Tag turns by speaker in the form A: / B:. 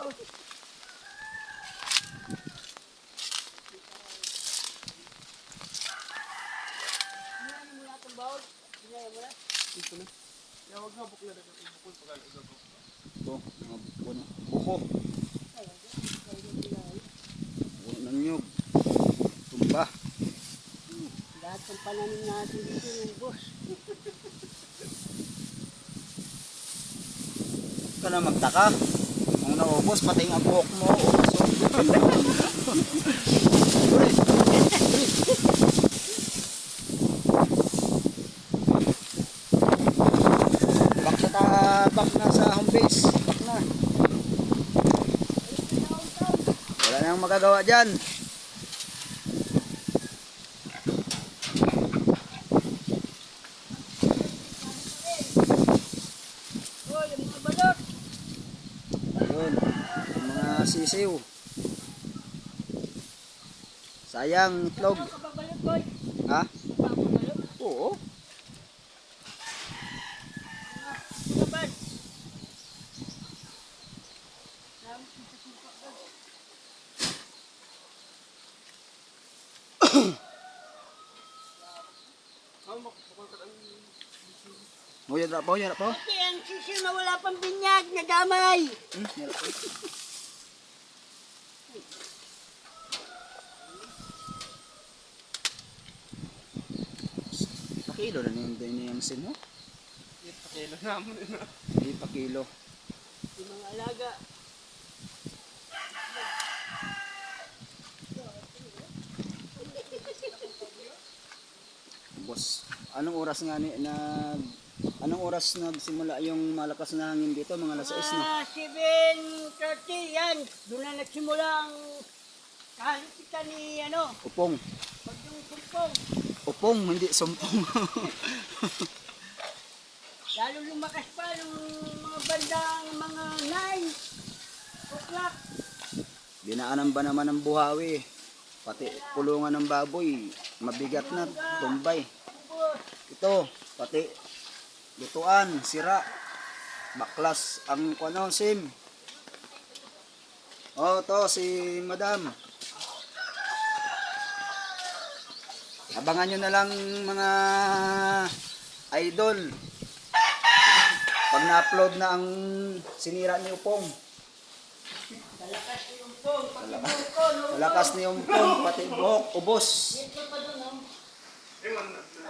A: Buko. Buko. Ng nyug. Tumba.
B: Lahat ng pananim natin dito yung boss.
A: Ka na magtaka. Naubos, pati ang buhok mo. Ubos. Back na ta, back na sa home base. Back na. Wala nang magagawa dyan.
B: Oh, yung mga balot.
A: Ayun, mga sisiw. Sayang itlog. Ha? Oo. Huya na po, huya na po.
B: Pati ang sisiw na wala pang binyag, nadamay.
A: Hmm, na. Pakilo na yung sin mo.
C: Pakilo namin.
A: Hindi pa kilo.
B: Yung mga alaga.
A: Boss, anong oras nga ni na anong oras nagsimula yung malakas na hangin dito? Mga alas 6 no?
B: Ah, 7.30 yan. Doon na nagsimula ang kahalikitan ni ano,
A: Upong.
B: pag yung kumpong.
A: Upong, hindi sumpong.
B: Lalo lumakas pa yung mga bandang mga 9 o'clock.
A: Dinaanan ba naman ng buhawi? Pati kulungan ng baboy, mabigat na, tumbay. Ito, pati lutuan, sira. Baklas ang ano, sim. Oh, to si Madam. Abangan nyo na lang mga idol. Pag na-upload na ang sinira ni Upong.
B: Malakas
A: ni Upong, pati buhok, ubos.